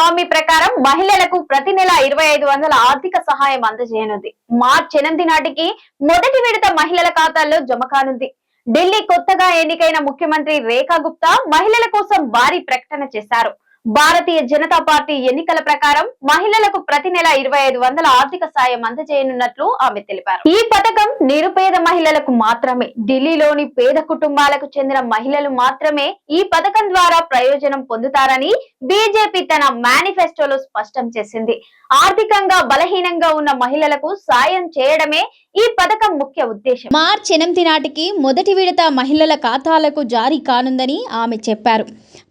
హామీ ప్రకారం మహిళలకు ప్రతి నెల ఇరవై ఐదు వందల ఆర్థిక సహాయం అందజేయనుంది. మార్చి ఎనిమిది నాటికి మొదటి విడత మహిళల ఖాతాల్లో జమ కానుంది. ఢిల్లీ కొత్తగా ఎన్నికైన ముఖ్యమంత్రి రేఖా గుప్తా మహిళల కోసం భారీ ప్రకటన చేశారు. భారతీయ జనతా పార్టీ ఎన్నికల ప్రకారం మహిళలకు ప్రతి నెల ఇరవై ఐదు వందల ఆర్థిక సాయం అందజేయనున్నట్లు ఆమె తెలిపారు. ఈ పథకం నిరుపేద మహిళలకు మాత్రమే ఢిల్లీలోని పేద కుటుంబాలకు చెందిన మహిళలు మాత్రమే ఈ పథకం ద్వారా ప్రయోజనం పొందుతారని బీజేపీ తన మేనిఫెస్టోలో స్పష్టం చేసింది. ఆర్థికంగా బలహీనంగా ఉన్న మహిళలకు సాయం చేయడమే ఈ పథకం ముఖ్య ఉద్దేశం. మార్చి ఎనిమిది నాటికి మొదటి విడత మహిళల ఖాతాలకు జారీ కానుందని ఆమె చెప్పారు.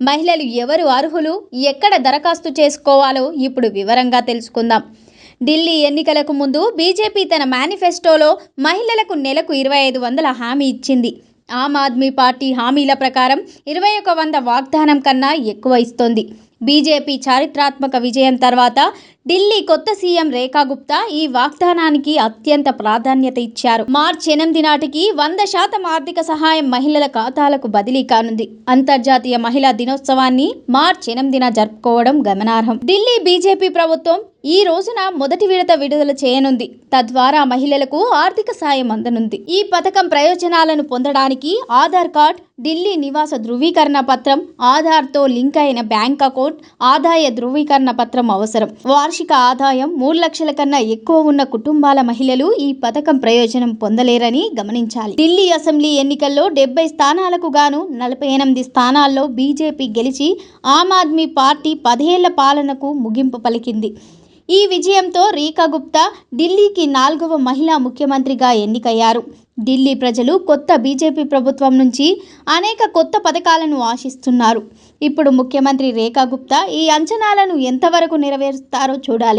మహిళలు ఎవరు అర్హులు ఎక్కడ దరఖాస్తు చేసుకోవాలో ఇప్పుడు వివరంగా తెలుసుకుందాం. ఢిల్లీ ఎన్నికలకు ముందు బీజేపీ తన మేనిఫెస్టోలో మహిళలకు నెలకు ఇరవై ఐదు వందల హామీ ఇచ్చింది. ఆమ్ ఆద్మీ పార్టీ హామీల ప్రకారం ఇరవై ఒక వంద వాగ్దానం కన్నా ఎక్కువ ఇస్తోంది. బీజేపీ చారిత్రాత్మక విజయం తర్వాత ఢిల్లీ కొత్త సీఎం రేఖా గుప్తా ఈ వాగ్దానానికి అత్యంత ప్రాధాన్యత ఇచ్చారు. మార్చి ఎనిమిది నాటికి వంద శాతం ఆర్థిక సహాయం మహిళల ఖాతాలకు బదిలీ కానుంది. అంతర్జాతీయ మహిళా దినోత్సవాన్ని మార్చి ఎనిమిదిన జరుపుకోవడం గమనార్హం. ఢిల్లీ బీజేపీ ప్రభుత్వం ఈ రోజున మొదటి విడత విడుదల చేయనుంది. తద్వారా మహిళలకు ఆర్థిక సాయం అందనుంది. ఈ పథకం ప్రయోజనాలను పొందడానికి ఆధార్ కార్డ్ ఢిల్లీ నివాస ధృవీకరణ పత్రం ఆధార్తో లింక్ అయిన బ్యాంక్ అకౌంట్ ఆదాయ ధృవీకరణ పత్రం అవసరం. వార్షిక వార్షిక ఆదాయం మూడు లక్షల కన్నా ఎక్కువ ఉన్న కుటుంబాల మహిళలు ఈ పథకం ప్రయోజనం పొందలేరని గమనించాలి. ఢిల్లీ అసెంబ్లీ ఎన్నికల్లో డెబ్బై స్థానాలకు గాను నలభై ఎనిమిది స్థానాల్లో బీజేపీ గెలిచి ఆమ్ ఆద్మీ పార్టీ పదేళ్ళ పాలనకు ముగింపు పలికింది. ఈ విజయంతో రీకా గుప్తా ఢిల్లీకి నాలుగవ మహిళా ముఖ్యమంత్రిగా ఎన్నికయ్యారు. ఢిల్లీ ప్రజలు కొత్త బీజేపీ ప్రభుత్వం నుంచి అనేక కొత్త పథకాలను ఆశిస్తున్నారు. ఇప్పుడు ముఖ్యమంత్రి రేఖా గుప్తా ఈ అంచనాలను ఎంతవరకు నెరవేరుస్తారో చూడాలి.